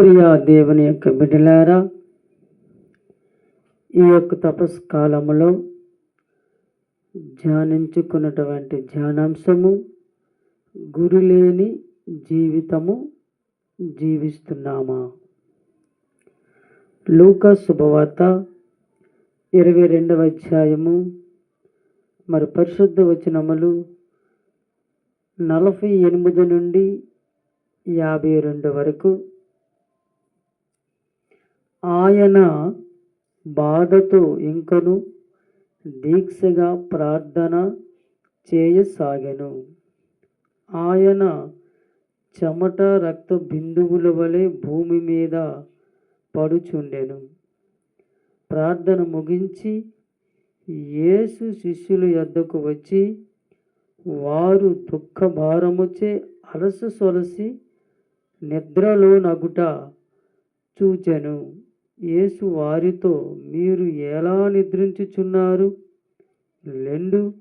ప్రియా దేవుని యొక్క బిడ్డలారా ఈ యొక్క తపస్ కాలములో ధ్యానించుకున్నటువంటి ధ్యానాంశము గురి లేని జీవితము జీవిస్తున్నామా? లూకా శుభవార్త ఇరవై రెండవ అధ్యాయము మరి పరిశుద్ధ వచనములు నలభై ఎనిమిది నుండి యాభై రెండు వరకు ఆయన బాధతో ఇంకను దీక్షగా ప్రార్థన చేయసాగెను. ఆయన చెమట రక్త బిందువుల వలె భూమి మీద పడుచుండెను. ప్రార్థన ముగించి యేసు శిష్యుల యొద్దకు వచ్చి వారు దుఃఖ భారముచే అలస సొలసి నిద్రలో నగుట చూచెను. యేసు వారితో మీరు ఎలా నిద్రించుచున్నారు? లెండు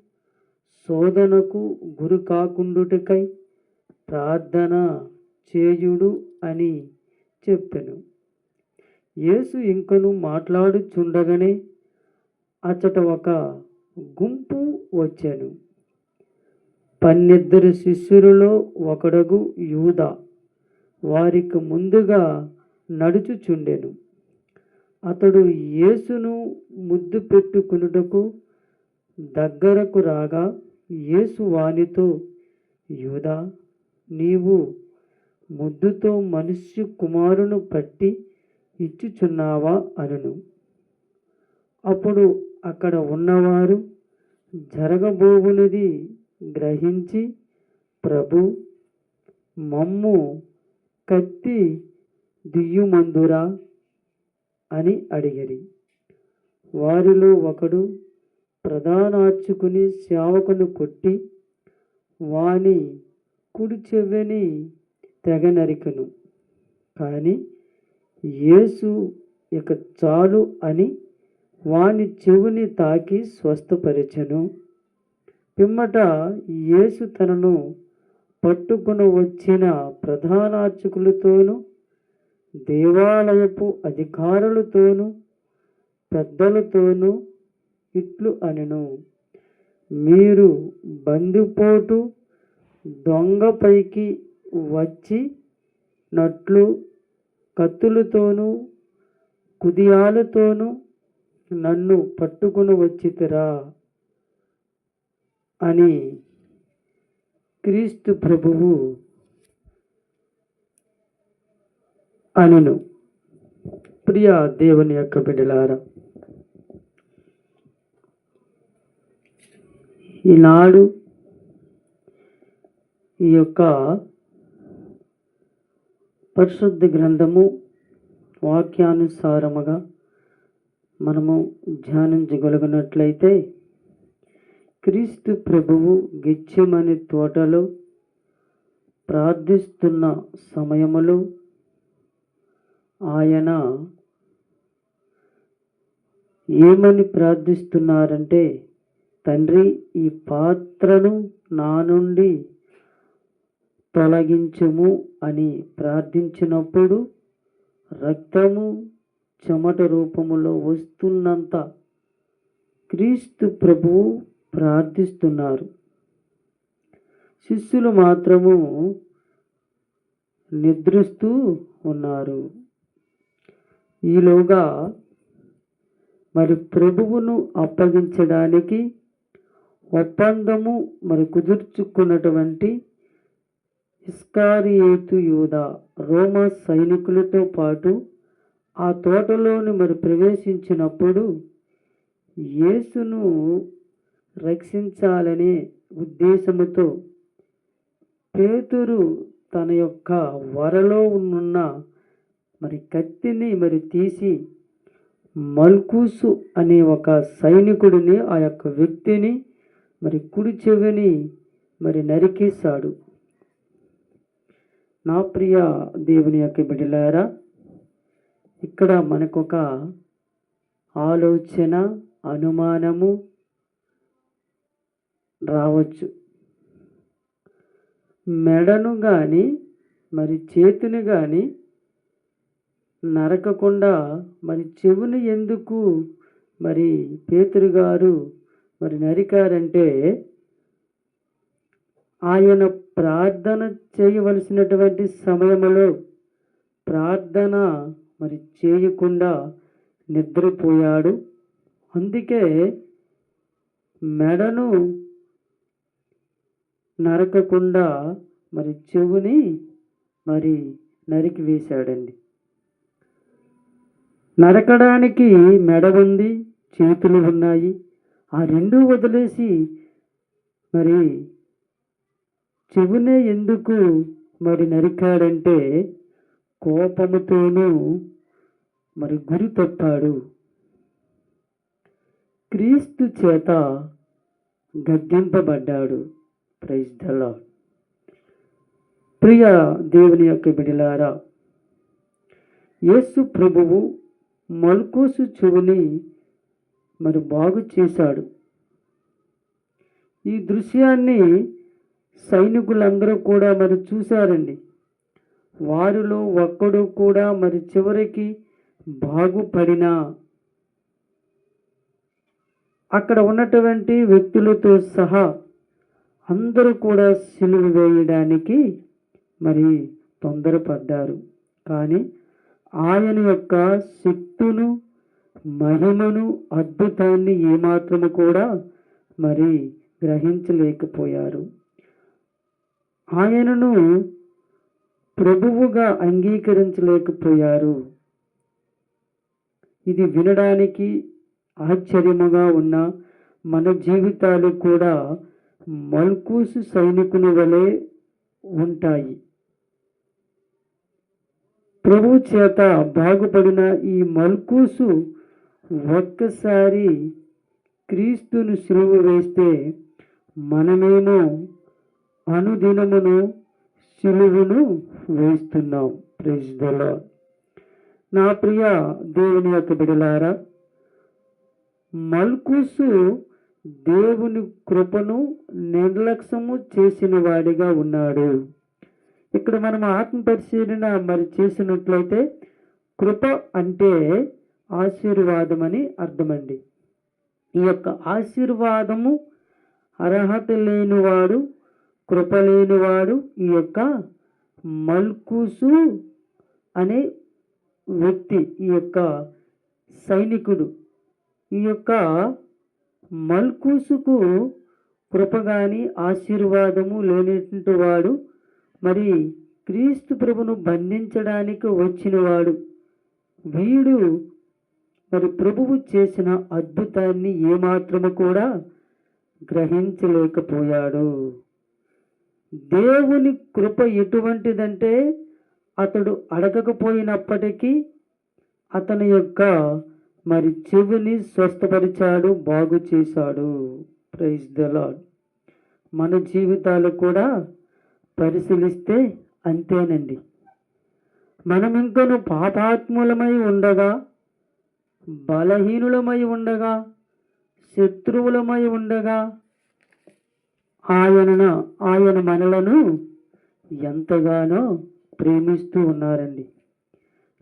శోధనకు గురి కాకుండుటకై ప్రార్థన చేయుడు అని చెప్పెను. యేసు ఇంకను మాట్లాడుచుండగానే అచ్చట ఒక గుంపు వచ్చాను. పన్నెద్దరు శిష్యులలో ఒకడగు యూద వారికి ముందుగా నడుచుచుండెను. అతడు యేసును ముద్దు పెట్టుకునుటకు దగ్గరకు రాగా యేసు వానితో యూదా నీవు ముద్దుతో మనుష్య కుమారును పట్టి ఇచ్చుచున్నావా? అనును. అప్పుడు అక్కడ ఉన్నవారు జరగబోవునది గ్రహించి ప్రభు మమ్ము కత్తి దియ్యుమందురా అని అడిగిరి వారిలో ఒకడు ప్రధానార్చుకుని సేవకును కొట్టి వాని కుడి చెవిని తెగ నరికను. కానీ యేసు ఇక చాలు అని వాని చెవిని తాకి స్వస్థపరిచెను. పిమ్మట యేసు తనను పట్టుకుని వచ్చిన ప్రధానార్చకులతోనూ దేవాలయపు అధికారులతోనూ పెద్దలతోనూ ఇట్లు అనెను. మీరు బందిపోటు దొంగపైకి వచ్చి నట్లు కత్తులతోనూ కుదియాలతోనూ నన్ను పట్టుకుని వచ్చితిరా అని క్రీస్తు ప్రభువు అనును. ప్రియ దేవుని యొక్క బిడ్డలారా ఈనాడు ఈ యొక్క పరిశుద్ధ గ్రంథము వాక్యానుసారముగా మనము ధ్యానించగలిగినట్లయితే క్రీస్తు ప్రభువు గిచ్చమని తోటలో ప్రార్థిస్తున్న సమయములో ఆయన ఏమని ప్రార్థిస్తున్నారంటే తండ్రి ఈ పాత్రను నా నుండి తొలగించము అని ప్రార్థించినప్పుడు రక్తము చెమట రూపములో వస్తున్నంత క్రీస్తు ప్రభువు ప్రార్థిస్తున్నారు. శిష్యులు మాత్రము నిద్రిస్తూ ఉన్నారు. ఈలోగా మరి ప్రభువును అప్పగించడానికి ఒప్పందము మరి కుదుర్చుకున్నటువంటి ఇస్కారియేతు యూద రోమా సైనికులతో పాటు ఆ తోటలోని మరి ప్రవేశించినప్పుడు యేసును రక్షించాలనే ఉద్దేశముతో పేతురు తన యొక్క వరలో ఉన్న మరి కత్తిని మరి తీసి మల్కూసు అనే ఒక సైనికుడిని ఆ యొక్క వ్యక్తిని మరి కుడి చెవిని మరి నరికేశాడు. నా ప్రియ దేవుని యొక్క బిడ్డలారా ఇక్కడ మనకొక ఆలోచన అనుమానము రావచ్చు. మెడను కానీ మరి చేతిని కానీ నరకకుండా మరి చెవుని ఎందుకు మరి పేతురు గారు మరి నరికారంటే ఆయన ప్రార్థన చేయవలసినటువంటి సమయంలో ప్రార్థన మరి చేయకుండా నిద్రపోయాడు. అందుకే మెడను నరకకుండా మరి చెవుని మరి నరికి వేశాడండి. నరకడానికి మెడ ఉంది చేతులు ఉన్నాయి. ఆ రెండూ వదిలేసి మరి చెవునే ఎందుకు మరి నరికాడంటే కోపముతోనూ మరి గురి తప్పాడు. క్రీస్తు చేత గద్దింపబడ్డాడు ప్రైజ్ ప్రియ దేవుని యొక్క బిడిలారా యేసు ప్రభువు మల్కోసు చెవిని మరి బాగు చేశాడు. ఈ దృశ్యాన్ని సైనికులందరూ కూడా మరి చూశారండి. వారిలో ఒక్కడు కూడా మరి చివరికి బాగుపడినా అక్కడ ఉన్నటువంటి వ్యక్తులతో సహా అందరూ కూడా సిలువ వేయడానికి మరి తొందరపడ్డారు. కానీ ఆయన యొక్క శక్తును మహిమను అద్భుతాన్ని ఏమాత్రము కూడా మరి గ్రహించలేకపోయారు. ఆయనను ప్రభువుగా అంగీకరించలేకపోయారు. ఇది వినడానికి ఆశ్చర్యముగా ఉన్న మన జీవితాలు కూడా మల్కూసు సైనికుని వలె ఉంటాయి. ప్రభు చేత బాగుపడిన ఈ మల్కూసు ఒక్కసారి క్రీస్తును సులువు వేస్తే మనమేమో అనుదినమును సిలువును వేస్తున్నాం. ప్రైజ్ నా ప్రియ దేవుని యొక్క బిడలారా మల్కూసు దేవుని కృపను నిర్లక్ష్యము చేసిన వాడిగా ఉన్నాడు. ఇక్కడ మనం ఆత్మ పరిశీలన మరి చేసినట్లయితే కృప అంటే ఆశీర్వాదం అని అర్థమండి. ఈ యొక్క ఆశీర్వాదము అర్హత లేనివాడు కృప లేనివాడు ఈ యొక్క మల్కూసు అనే వ్యక్తి ఈ యొక్క సైనికుడు ఈ యొక్క మల్కూసుకు కృప కానీ ఆశీర్వాదము లేనటువంటి వాడు మరి క్రీస్తు ప్రభును బంధించడానికి వచ్చినవాడు వీడు మరి ప్రభువు చేసిన అద్భుతాన్ని ఏమాత్రము కూడా గ్రహించలేకపోయాడు. దేవుని కృప ఎటువంటిదంటే అతడు అడగకపోయినప్పటికీ అతని యొక్క మరి చెవిని స్వస్థపరిచాడు బాగు చేశాడు ప్రైజ్ ద లాడ్ మన జీవితాలు కూడా పరిశీలిస్తే అంతేనండి. మనం ఇంకను పాపాత్ములమై ఉండగా బలహీనులమై ఉండగా శత్రువులమై ఉండగా ఆయన ఆయన మనలను ఎంతగానో ప్రేమిస్తూ ఉన్నారండి.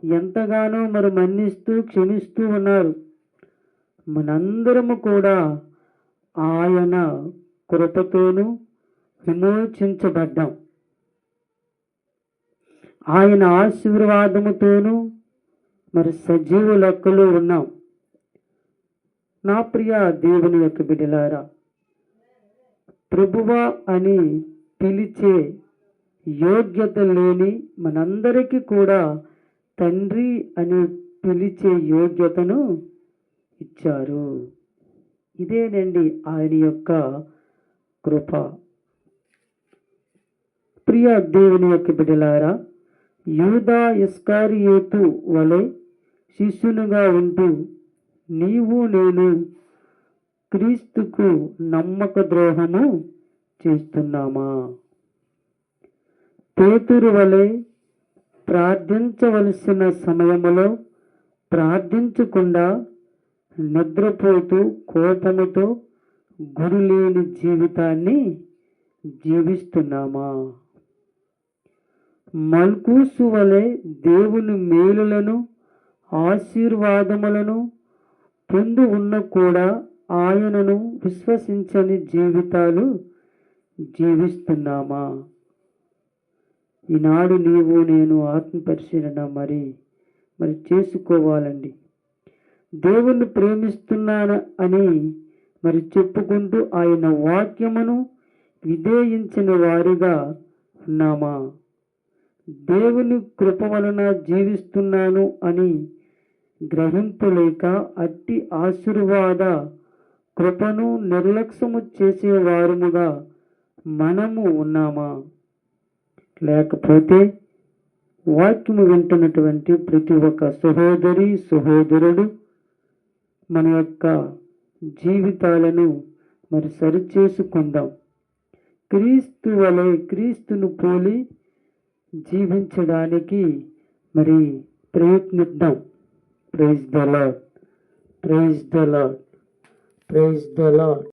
ఎంతగానో మరి మన్నిస్తూ క్షమిస్తూ ఉన్నారు. మనందరము కూడా ఆయన కృపతోనూ విమోచించబడ్డాం. ఆయన ఆశీర్వాదముతోనూ మరి సజీవ లెక్కలో ఉన్నాం. నా ప్రియ దేవుని యొక్క బిడ్డలారా ప్రభువ అని పిలిచే యోగ్యత లేని మనందరికీ కూడా తండ్రి అని పిలిచే యోగ్యతను ఇచ్చారు. ఇదేనండి ఆయన యొక్క కృప. ప్రియ దేవుని యొక్క బిడ్డలారా యూదా ఇస్కారియోతు వలె శిష్యునిగా ఉంటూ నీవు నేను క్రీస్తుకు నమ్మక ద్రోహము చేస్తున్నామా? పేతురు వలె ప్రార్థించవలసిన సమయములో ప్రార్థించకుండా నిద్రపోతూ కోపముతో గురులేని జీవితాన్ని జీవిస్తున్నామా? మల్కూసు వలె దేవుని మేలులను ఆశీర్వాదములను పొందు ఉన్న కూడా ఆయనను విశ్వసించని జీవితాలు జీవిస్తున్నామా? ఈనాడు నీవు నేను ఆత్మ పరిశీలన మరి మరి చేసుకోవాలండి. దేవుణ్ణి ప్రేమిస్తున్నాను అని మరి చెప్పుకుంటూ ఆయన వాక్యమును విధేయించిన వారిగా ఉన్నామా? దేవుని కృప వలన జీవిస్తున్నాను అని గ్రహింపలేక అట్టి ఆశీర్వాద కృపను నిర్లక్ష్యము చేసేవారుముగా మనము ఉన్నామా? లేకపోతే వాక్యము వింటున్నటువంటి ప్రతి ఒక్క సహోదరి సహోదరుడు మన యొక్క జీవితాలను మరి సరిచేసుకుందాం. క్రీస్తు వలె క్రీస్తును పోలి జీవించడానికి మరి ప్రయత్నిద్దాం. Praise the Lord praise the Lord praise the Lord